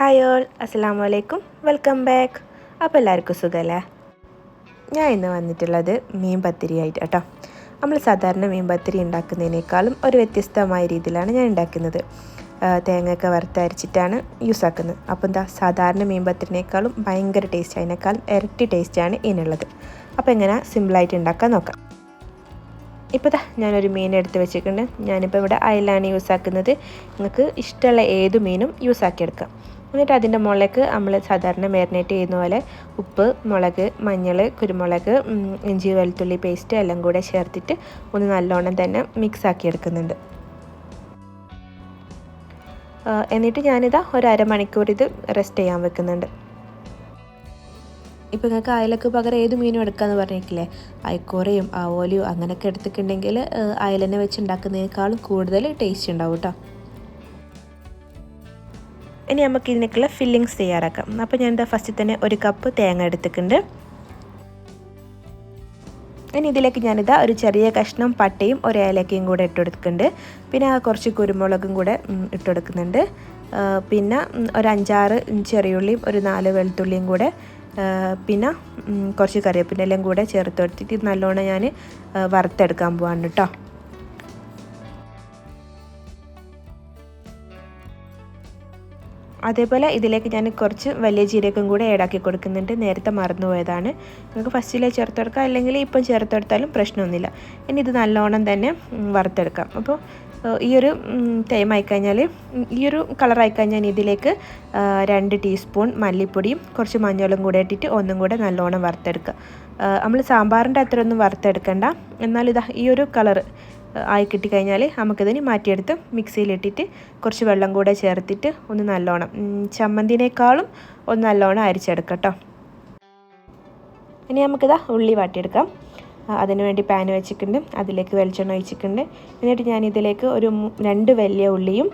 Hi all അസ്സാം വലൈക്കും welcome back അപ്പോൾ എല്ലാവർക്കും സുഖമല്ലേ ഞാൻ ഇന്ന് വന്നിട്ടുള്ളത് മീൻ പത്തിരി ആയിട്ട് കേട്ടോ. നമ്മൾ സാധാരണ മീൻ പത്തിരി ഉണ്ടാക്കുന്നതിനേക്കാളും ഒരു വ്യത്യസ്തമായ രീതിയിലാണ് ഞാൻ ഉണ്ടാക്കുന്നത്. തേങ്ങയൊക്കെ വറുത്തരച്ചിട്ടാണ് യൂസ് ആക്കുന്നത്. അപ്പോൾ എന്താ സാധാരണ മീൻ പത്തിരിനേക്കാളും ഭയങ്കര ടേസ്റ്റ് അതിനേക്കാളും ഇരട്ടി ടേസ്റ്റാണ് ഇതിനുള്ളത്. അപ്പോൾ എങ്ങനെ? സിമ്പിളായിട്ട് ഉണ്ടാക്കാൻ നോക്കാം. ഇപ്പോൾ ദാ ഞാനൊരു മീൻ എടുത്ത് വെച്ചിട്ടുണ്ട്. ഞാനിപ്പോൾ ഇവിടെ അയലാണ് യൂസ് ആക്കുന്നത്. നിങ്ങൾക്ക് ഇഷ്ടമുള്ള ഏത് മീനും യൂസ് ആക്കിയെടുക്കാം എന്നിട്ട് അതിന്റെ മുളക് നമ്മൾ സാധാരണ മാരിനേറ്റ് ചെയ്യുന്ന പോലെ ഉപ്പ് മുളക് മഞ്ഞൾ കുരുമുളക് ഇഞ്ചി വെളുത്തുള്ളി പേസ്റ്റ് എല്ലാം കൂടെ ചേർത്തിട്ട് ഒന്ന് നല്ലോണം തന്നെ മിക്സ് ആക്കി എടുക്കുന്നുണ്ട്. എന്നിട്ട് ഞാനിതാ ഒരു അരമണിക്കൂർ ഇത് റെസ്റ്റ് ചെയ്യാൻ വെക്കുന്നുണ്ട്. ഇപ്പം നിങ്ങൾക്ക് അയലക്ക് പകരം ഏത് മീനും എടുക്കാമെന്ന് പറഞ്ഞേക്കില്ലേ അയക്കോറയും ആവോലിയും അങ്ങനെയൊക്കെ എടുത്തിട്ടുണ്ടെങ്കിൽ അയലനെ വെച്ച് ഉണ്ടാക്കുന്നതിനേക്കാളും കൂടുതൽ ടേസ്റ്റ് ഉണ്ടാവും കേട്ടോ. ഇനി നമുക്ക് ഇതിനൊക്കെയുള്ള ഫില്ലിങ്സ് തയ്യാറാക്കാം. അപ്പോൾ ഞാൻ എന്താ ഫസ്റ്റ് തന്നെ ഒരു കപ്പ് തേങ്ങ എടുത്തിട്ടുണ്ട്. ഇനി ഇതിലേക്ക് ഞാനിതാ ഒരു ചെറിയ കഷ്ണം പട്ടയും ഒരു ഏലക്കയും കൂടെ ഇട്ടുകൊടുക്കുന്നുണ്ട് പിന്നെ കുറച്ച് കുരുമുളകും കൂടെ ഇട്ടുകൊടുക്കുന്നുണ്ട് പിന്നെ ഒരു അഞ്ചാറ് ചെറിയുള്ളിയും ഒരു നാല് വെളുത്തുള്ളിയും കൂടെ പിന്നെ കുറച്ച് കറിവേപ്പിന്റെ എല്ലാം കൂടെ ചേർത്ത് കൊടുത്തിട്ട് നല്ലോണം ഞാൻ വറുത്തെടുക്കാൻ പോവാണ് കേട്ടോ അതേപോലെ ഇതിലേക്ക് ഞാൻ കുറച്ച് വലിയ ജീരകം കൂടെ ആഡാക്കി കൊടുക്കുന്നുണ്ട്. നേരത്തെ മറന്നുപോയതാണ്. നിങ്ങൾക്ക് ഫസ്റ്റിലെ ചേർത്തെടുക്കാം. അല്ലെങ്കിൽ ഇപ്പം ചേർത്തെടുത്താലും പ്രശ്നമൊന്നുമില്ല. ഇനി ഇത് നല്ലോണം തന്നെ വറുത്തെടുക്കാം. അപ്പോൾ ഈ ഒരു ടൈം ആയിക്കഴിഞ്ഞാൽ ഈ ഒരു കഴിഞ്ഞാൽ ഇതിലേക്ക് രണ്ട് ടീസ്പൂൺ മല്ലിപ്പൊടിയും കുറച്ച് മഞ്ഞളും കൂടെ ഇട്ടിട്ട് ഒന്നും കൂടെ നല്ലോണം വറുത്തെടുക്കുക. നമ്മൾ സാമ്പാറിന്റെ അത്ര ഒന്നും വറുത്തെടുക്കണ്ട. എന്നാൽ ഇതാ ഈ ഒരു കളറ് ആയി കിട്ടിക്കഴിഞ്ഞാൽ നമുക്കിതിന് മാറ്റിയെടുത്ത് മിക്സിയിലിട്ടിട്ട് കുറച്ച് വെള്ളം കൂടെ ചേർത്തിട്ട് ഒന്ന് നല്ലോണം ചമ്മന്തിനേക്കാളും ഒന്ന് നല്ലോണം അരിച്ചെടുക്കാം കേട്ടോ ഇനി നമുക്കിതാ ഉള്ളി വാട്ടിയെടുക്കാം. അതിനുവേണ്ടി അതിന് വേണ്ടി പാൻ വെച്ചിട്ടുണ്ട് അതിലേക്ക് വെളിച്ചെണ്ണ ഒഴിച്ചിട്ടുണ്ട്. എന്നിട്ട് ഞാൻ ഇതിലേക്ക് ഒരു രണ്ട് വലിയ ഉള്ളിയും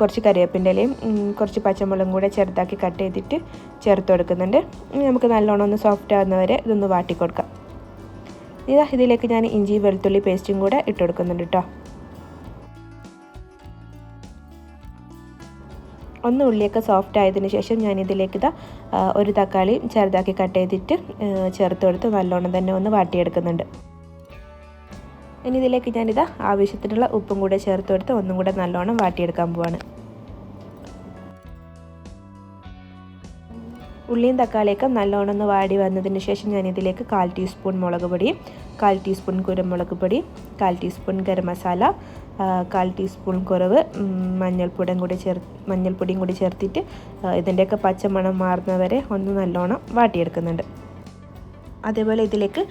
കുറച്ച് കറിവേപ്പിന്റെ ഇലയും കുറച്ച് പച്ചമുളകും കൂടെ ചെറുതാക്കി കട്ട് ചെയ്തിട്ട് ചേർത്ത് കൊടുക്കുന്നുണ്ട്. നമുക്ക് നല്ലോണം ഒന്ന് സോഫ്റ്റ് ആകുന്നവരെ ഇതൊന്ന് വാട്ടി കൊടുക്കാം ഇതാ ഇതിലേക്ക് ഞാൻ ഇഞ്ചി വെളുത്തുള്ളി പേസ്റ്റും കൂടെ ഇട്ട് കൊടുക്കുന്നുണ്ട് കേട്ടോ ഒന്ന് ഉള്ളിയൊക്കെ സോഫ്റ്റ് ആയതിനു ശേഷം ഞാൻ ഇതിലേക്ക് ഇതാ ഒരു തക്കാളി ചെറുതാക്കി കട്ട് ചെയ്തിട്ട് ചേർത്ത് കൊടുത്ത് നല്ലോണം തന്നെ ഒന്ന് വാട്ടിയെടുക്കുന്നുണ്ട്. ഇനി ഇതിലേക്ക് ഞാനിതാ ആവശ്യത്തിനുള്ള ഉപ്പും കൂടെ ചേർത്ത് കൊടുത്ത് ഒന്നും കൂടെ നല്ലോണം വാട്ടിയെടുക്കാൻ പോവാണ്. ഉള്ളിയും തക്കാളിയൊക്കെ നല്ലോണം ഒന്ന് വാടി വന്നതിന് ശേഷം ഞാൻ ഇതിലേക്ക് കാൽ ടീസ്പൂൺ മുളക് പൊടി കാൽ ടീസ്പൂൺ കുരുമുളക് പൊടി കാൽ ടീസ്പൂൺ ഗരം മസാല കാൽ ടീസ്പൂൺ കുറവ് മഞ്ഞൾപ്പൊടിയും കൂടി ചേർ മഞ്ഞൾപ്പൊടിയും കൂടി ചേർത്തിട്ട് ഇതിന്റെയൊക്കെ പച്ചമണം മാറുന്നവരെ ഒന്ന് നല്ലോണം വാട്ടിയെടുക്കുന്നുണ്ട്. അതേപോലെ ഇതിലേക്ക്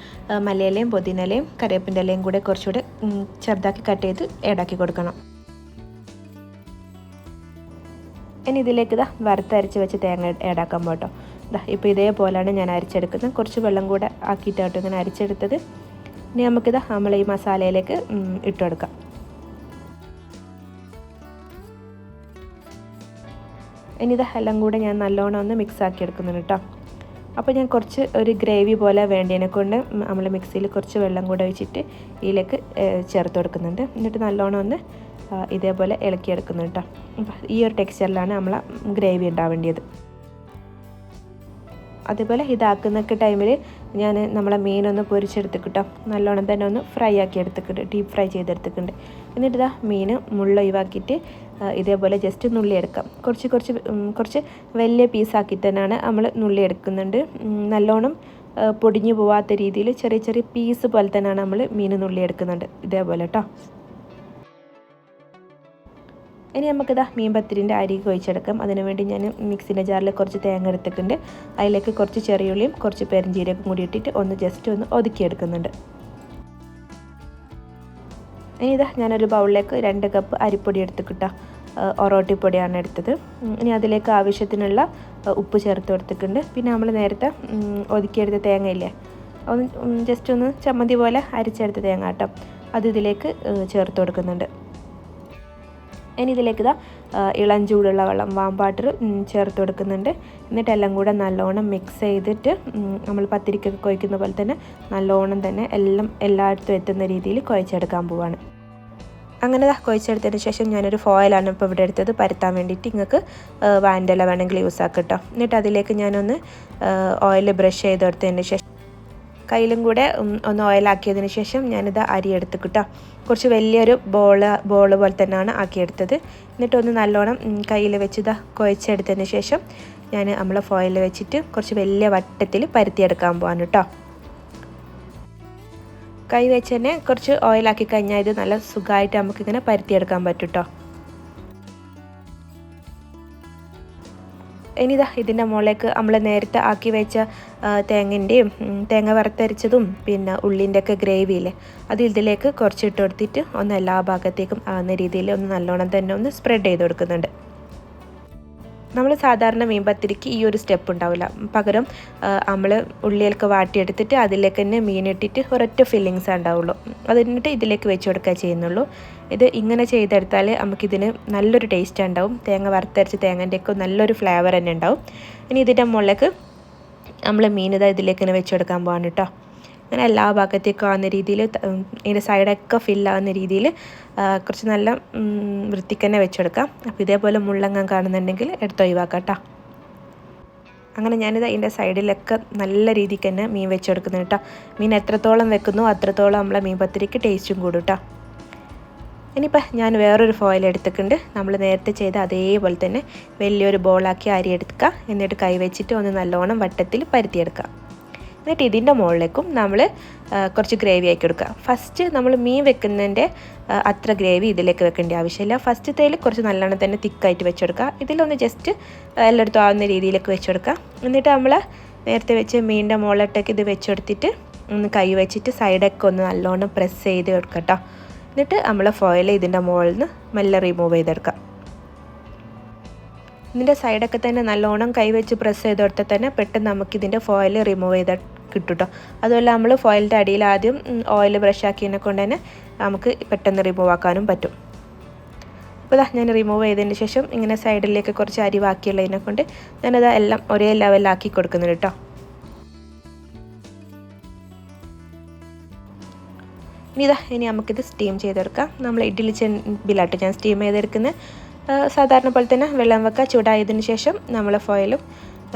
മലയിലയും പുതിനലയും കറിവേപ്പിന്റെ ഇലയും കൂടെ കുറച്ചുകൂടെ ചെറുതാക്കി കട്ട് ചെയ്ത് ഏടാക്കി കൊടുക്കണം. ഇനി ഇതിലേക്ക് ഇതാ വറുത്തരച്ച് വെച്ച് തേങ്ങ ഏടാക്കാൻ പോട്ടോ ഇപ്പോൾ ഇതേപോലെയാണ് ഞാൻ അരിച്ചെടുക്കുന്നത്. കുറച്ച് വെള്ളം കൂടെ ആക്കിയിട്ടാട്ടോ ഇങ്ങനെ അരിച്ചെടുത്തത്. ഇനി നമുക്കിത് നമ്മൾ ഈ മസാലയിലേക്ക് ഇട്ട് കൊടുക്കാം. ഇനി ഇത് എല്ലാം കൂടെ ഞാൻ നല്ലോണം ഒന്ന് മിക്സ് ആക്കി എടുക്കുന്നുണ്ട് കേട്ടോ. അപ്പോൾ ഞാൻ കുറച്ച് ഒരു ഗ്രേവി പോലെ വേണ്ടതിനെ കൊണ്ട് നമ്മൾ മിക്സിയിൽ കുറച്ച് വെള്ളം കൂടെ വെച്ചിട്ട് ഇതിലേക്ക് ചേർത്ത് കൊടുക്കുന്നുണ്ട്. എന്നിട്ട് നല്ലോണം ഒന്ന് ഇതേപോലെ ഇളക്കിയെടുക്കുന്നുണ്ട് കേട്ടോ. ഈ ഒരു ടെക്സ്ചറിലാണ് നമ്മൾ ഗ്രേവി ഉണ്ടാവേണ്ടത് അതേപോലെ ഇതാക്കുന്നൊക്കെ ടൈമിൽ ഞാൻ നമ്മളെ മീനൊന്ന് പൊരിച്ചെടുത്തിട്ടോ നല്ലോണം തന്നെ ഒന്ന് ഫ്രൈ ആക്കി എടുത്തിട്ടുണ്ട് ഡീപ്പ് ഫ്രൈ ചെയ്തെടുത്തിട്ടുണ്ട് എന്നിട്ട് ഇതാ മീൻ മുള്ള ഒഴിവാക്കിയിട്ട് ഇതേപോലെ ജസ്റ്റ് നുള്ളി എടുക്കാം. കുറച്ച് കുറച്ച് കുറച്ച് വലിയ പീസാക്കി തന്നെയാണ് നമ്മൾ നുള്ളി എടുക്കുന്നുണ്ട്. നല്ലോണം പൊടിഞ്ഞു പോവാത്ത രീതിയിൽ ചെറിയ ചെറിയ പീസ് പോലെ തന്നെയാണ് നമ്മൾ മീൻ നുള്ളി എടുക്കുന്നുണ്ട്. ഇതേപോലെ കേട്ടോ ഇനി നമുക്കിതാ മീൻ പത്തിരിന്റെ അരി കൊഴിച്ചെടുക്കാം അതിനുവേണ്ടി ഞാൻ മിക്സിന്റെ ജാറിൽ കുറച്ച് തേങ്ങ എടുത്തിട്ടുണ്ട് അതിലേക്ക് കുറച്ച് ചെറിയുള്ളിയും കുറച്ച് പെരഞ്ചീരകം കൂടി ഇട്ടിട്ട് ഒന്ന് ജസ്റ്റ് ഒന്ന് ഒതുക്കിയെടുക്കുന്നുണ്ട്. ഇനി ഇതാ ഞാനൊരു ബൗളിലേക്ക് രണ്ട് കപ്പ് അരിപ്പൊടി എടുത്തുക്കിട്ടാ പൊടിയാണ് എടുത്തത്. ഇനി അതിലേക്ക് ആവശ്യത്തിനുള്ള ഉപ്പ് ചേർത്ത് കൊടുത്തിട്ടുണ്ട്. പിന്നെ നമ്മൾ നേരത്തെ ഒതുക്കിയെടുത്ത തേങ്ങയില്ലേ ഒന്ന് ജസ്റ്റ് ഒന്ന് ചമ്മന്തി പോലെ അരിച്ചെടുത്ത തേങ്ങ കേട്ടോ അത് ഇതിലേക്ക് ചേർത്ത് കൊടുക്കുന്നുണ്ട്. ഇനി ഇതിലേക്ക് ഇതാ ഇളം ചൂടുള്ള വെള്ളം വാം വാട്ടർ ചേർത്ത് കൊടുക്കുന്നുണ്ട്. എന്നിട്ട് എല്ലാം കൂടെ നല്ലോണം മിക്സ് ചെയ്തിട്ട് നമ്മൾ പത്തിരിക്കൊക്കെ കുഴക്കുന്ന പോലെ തന്നെ നല്ലോണം തന്നെ എല്ലാം എല്ലായിടത്തും എത്തുന്ന രീതിയിൽ കുഴച്ചെടുക്കാൻ പോവാണ്. അങ്ങനെ കുഴച്ചെടുത്തതിന് ശേഷം ഞാനൊരു ഫോയിലാണ് ഇപ്പോൾ ഇവിടെ എടുത്തത്. പരത്താൻ വേണ്ടിയിട്ട് നിങ്ങൾക്ക് വാൻഡല വേണമെങ്കിൽ യൂസ് ആക്കാം കേട്ടോ എന്നിട്ട് അതിലേക്ക് ഞാനൊന്ന് ഓയിൽ ബ്രഷ് ചെയ്തെടുത്തതിന് ശേഷം കയ്യിലും കൂടെ ഒന്ന് ഓയിലാക്കിയതിന് ശേഷം ഞാനിത് അരി എടുത്ത് കിട്ടോ കുറച്ച് വലിയൊരു ബോൾ ബോൾ പോലെ തന്നെയാണ് ആക്കിയെടുത്തത്. എന്നിട്ടൊന്ന് നല്ലോണം കയ്യിൽ വെച്ച് ഇതാ കുഴച്ചെടുത്തതിന് ശേഷം ഞാൻ നമ്മളെ ഫോയിൽ വെച്ചിട്ട് കുറച്ച് വലിയ വട്ടത്തിൽ പരത്തിയെടുക്കാൻ പോകാൻ കേട്ടോ കൈ വെച്ച് തന്നെ കുറച്ച് ഓയിലാക്കി കഴിഞ്ഞാൽ ഇത് നല്ല സുഖമായിട്ട് നമുക്കിങ്ങനെ പരത്തിയെടുക്കാൻ പറ്റും കേട്ടോ ഇനിതാ ഇതിന്റെ മുകളിലേക്ക് നമ്മൾ നേരത്തെ ആക്കി വെച്ച തേങ്ങന്റെയും തേങ്ങ വറുത്തരച്ചതും പിന്നെ ഉള്ളിന്റെ ഒക്കെ ഗ്രേവിയില്ലേ അത് ഇതിലേക്ക് കുറച്ചിട്ട് കൊടുത്തിട്ട് ഒന്ന് എല്ലാ ഭാഗത്തേക്കും ആവുന്ന രീതിയിൽ ഒന്ന് നല്ലോണം തന്നെ ഒന്ന് സ്പ്രെഡ് ചെയ്ത് കൊടുക്കുന്നുണ്ട്. നമ്മൾ സാധാരണ മീൻ പത്തിരിക്ക് ഈ ഒരു സ്റ്റെപ്പ് ഉണ്ടാവില്ല. പകരം നമ്മൾ ഉള്ളിയിലൊക്കെ വാട്ടിയെടുത്തിട്ട് അതിലേക്ക് തന്നെ മീനിട്ടിട്ട് ഒരൊറ്റ ഫില്ലിങ്സ് ഉണ്ടാവുള്ളൂ. അതിന്നിട്ട് ഇതിലേക്ക് വെച്ച് കൊടുക്കുക ചെയ്യുന്നുള്ളൂ. ഇത് ഇങ്ങനെ ചെയ്തെടുത്താൽ നമുക്കിതിന് നല്ലൊരു ടേസ്റ്റ് ഉണ്ടാവും. തേങ്ങ വറുത്തരച്ച് തേങ്ങന്റെയൊക്കെ നല്ലൊരു ഫ്ലേവർ തന്നെ ഉണ്ടാവും. ഇനി ഇതിന്റെ മുകളിലേക്ക് നമ്മൾ മീൻ ഇതാ ഇതിലേക്ക് തന്നെ വെച്ച് കൊടുക്കാൻ പോകാൻ കേട്ടോ അങ്ങനെ എല്ലാ ഭാഗത്തേക്കും ആവുന്ന രീതിയിൽ ഇതിന്റെ സൈഡൊക്കെ ഫില്ലാവുന്ന രീതിയിൽ കുറച്ച് നല്ല വൃത്തിക്ക് തന്നെ വെച്ചെടുക്കാം. അപ്പോൾ ഇതേപോലെ മുള്ളങ്ങ കാണുന്നുണ്ടെങ്കിൽ എടുത്ത് ഒഴിവാക്കാം കേട്ടോ അങ്ങനെ ഞാനിത് അതിന്റെ സൈഡിലൊക്കെ നല്ല രീതിക്ക് തന്നെ മീൻ വെച്ചെടുക്കുന്നു കേട്ടോ മീൻ എത്രത്തോളം വെക്കുന്നു അത്രത്തോളം നമ്മളെ മീൻ പത്തിരിക്ക് ടേസ്റ്റും കൂടും കേട്ടോ ഇനിയിപ്പോൾ ഞാൻ വേറൊരു ഫോയിൽ എടുത്തിട്ടുണ്ട്. നമ്മൾ നേരത്തെ ചെയ്ത അതേപോലെ തന്നെ വലിയൊരു ബോളാക്കി അരി എടുക്കുക എന്നിട്ട് കൈവച്ചിട്ട് ഒന്ന് നല്ലോണം വട്ടത്തിൽ പരുത്തിയെടുക്കുക. എന്നിട്ട് ഇതിന്റെ മുകളിലേക്കും നമ്മൾ കുറച്ച് ഗ്രേവി ആക്കി കൊടുക്കുക. ഫസ്റ്റ് നമ്മൾ മീൻ വെക്കുന്നതിന്റെ അത്ര ഗ്രേവി ഇതിലേക്ക് വെക്കേണ്ട ആവശ്യമില്ല. ഫസ്റ്റ് ഫസ്റ്റത്തേൽ കുറച്ച് നല്ലോണം തന്നെ തിക്കായിട്ട് വെച്ചെടുക്കുക ഇതിലൊന്ന് ജസ്റ്റ് എല്ലായിടത്തും ആവുന്ന രീതിയിലേക്ക് വെച്ചെടുക്കുക എന്നിട്ട് നമ്മൾ നേരത്തെ വെച്ച് മീനിന്റെ മുകളിലോട്ടേക്ക് ഇത് വെച്ചെടുത്തിട്ട് ഒന്ന് കൈ വെച്ചിട്ട് സൈഡൊക്കെ ഒന്ന് നല്ലോണം പ്രസ് ചെയ്ത് കേട്ടോ എന്നിട്ട് നമ്മൾ ഫോയിൽ ഇതിന്റെ മുകളിൽ നിന്ന് മെല്ലെ റിമൂവ് ചെയ്തെടുക്കാം ഇതിന്റെ സൈഡൊക്കെ തന്നെ നല്ലോണം കൈവച്ച് പ്രസ് ചെയ്തെടുത്താൽ തന്നെ പെട്ടെന്ന് നമുക്ക് നമുക്കിതിന്റെ ഫോയിൽ റിമൂവ് ചെയ്ത് കിട്ടും കേട്ടോ അതുപോലെ നമ്മൾ ഫോയിലിന്റെ അടിയിൽ ആദ്യം ഓയിൽ ബ്രഷ് ആക്കിയതിനെ കൊണ്ട് തന്നെ നമുക്ക് പെട്ടെന്ന് റിമൂവ് ആക്കാനും പറ്റും. അപ്പോൾ ഇതാ ഞാൻ റിമൂവ് ചെയ്തതിന് ശേഷം ഇങ്ങനെ സൈഡിലേക്ക് കുറച്ച് അരി ബാക്കിയുള്ളതിനെ കൊണ്ട് ഞാനത് എല്ലാം ഒരേ ലെവലിലാക്കി കൊടുക്കുന്നുണ്ട് കേട്ടോ. ഇനി ഇതാ ഇനി നമുക്കിത് സ്റ്റീം ചെയ്തെടുക്കാം. നമ്മൾ ഇഡ്ഡലി ചെമ്പിലാട്ട് ഞാൻ സ്റ്റീം ചെയ്തെടുക്കുന്നത്. സാധാരണ പോലെ തന്നെ വെള്ളം വെക്കുക ചൂടായതിന് ശേഷം നമ്മൾ ഫോയിലും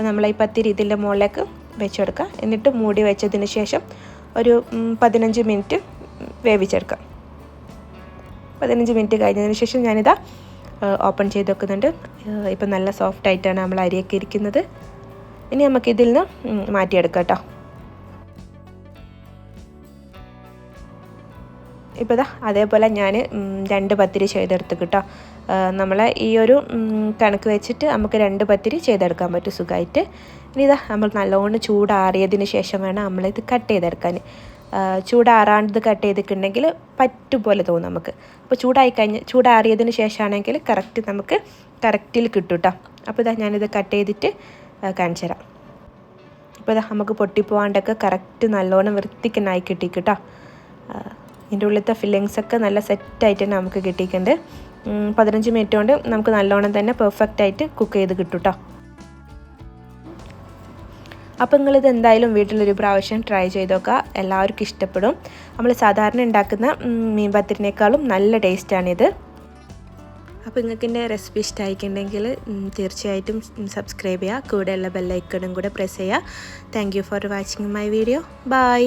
നമ്മൾ ഈ പത്തിരി ഇതിന്റെ മുകളിലേക്ക് വെച്ചെടുക്കുക. എന്നിട്ട് മൂടി വെച്ചതിന് ശേഷം ഒരു പതിനഞ്ച് മിനിറ്റ് വേവിച്ചെടുക്കാം പതിനഞ്ച് മിനിറ്റ് കഴിഞ്ഞതിന് ശേഷം ഞാനിതാ ഓപ്പൺ ചെയ്ത് വെക്കുന്നുണ്ട്. ഇപ്പം നല്ല സോഫ്റ്റ് ആയിട്ടാണ് നമ്മൾ അരിയൊക്കെ ഇരിക്കുന്നത്. ഇനി നമുക്കിതിൽ നിന്ന് മാറ്റിയെടുക്കാം കേട്ടോ. ഇപ്പോൾ ഇതാ അതേപോലെ ഞാൻ രണ്ട് പത്തിരി ചെയ്തെടുത്ത് കേട്ടോ. നമ്മളെ ഈ ഒരു കണക്ക് വെച്ചിട്ട് നമുക്ക് രണ്ട് പത്തിരി ചെയ്തെടുക്കാൻ പറ്റും സുഖമായിട്ട് ഇനി ഇതാ നമ്മൾ നല്ലോണം ചൂടാറിയതിന് ശേഷം വേണം നമ്മളിത് കട്ട് ചെയ്തെടുക്കാൻ. ചൂടാറാണ്ട് കട്ട് ചെയ്തിട്ടുണ്ടെങ്കിൽ പറ്റും പോലെ തോന്നും നമുക്ക്. അപ്പോൾ ചൂടായി കഴിഞ്ഞ് ചൂടാറിയതിന് ശേഷമാണെങ്കിൽ കറക്റ്റ് നമുക്ക് കറക്റ്റിൽ കിട്ടും കേട്ടോ അപ്പോൾ ഇതാ ഞാനിത് കട്ട് ചെയ്തിട്ട് കാണിച്ചു തരാം. ഇപ്പോൾ ഇതാ നമുക്ക് പൊട്ടിപ്പോവാണ്ടൊക്കെ കറക്റ്റ് നല്ലോണം വൃത്തിക്കനായി കിട്ടി കേട്ടോ ഇതിന്റെ ഉള്ളിലത്തെ ഫില്ലിങ്സ് ഒക്കെ നല്ല സെറ്റായിട്ട് തന്നെ നമുക്ക് കിട്ടിയിട്ടുണ്ട്. പതിനഞ്ച് മിനിറ്റ് കൊണ്ട് നമുക്ക് നല്ലോണം തന്നെ പെർഫെക്റ്റ് ആയിട്ട് കുക്ക് ചെയ്ത് കിട്ടും കേട്ടോ അപ്പോൾ നിങ്ങളിത് എന്തായാലും വീട്ടിലൊരു പ്രാവശ്യം ട്രൈ ചെയ്ത് നോക്കുക. എല്ലാവർക്കും ഇഷ്ടപ്പെടും. നമ്മൾ സാധാരണ ഉണ്ടാക്കുന്ന മീൻ പത്തിരിനേക്കാളും നല്ല ടേസ്റ്റാണിത് അപ്പോൾ നിങ്ങൾക്ക് എന്റെ റെസിപ്പി ഇഷ്ടമായിട്ടുണ്ടെങ്കിൽ തീർച്ചയായിട്ടും സബ്സ്ക്രൈബ് ചെയ്യുക. കൂടെയുള്ള ബെല്ലൈക്കണും കൂടെ പ്രസ് ചെയ്യുക. Thank for watching my video bye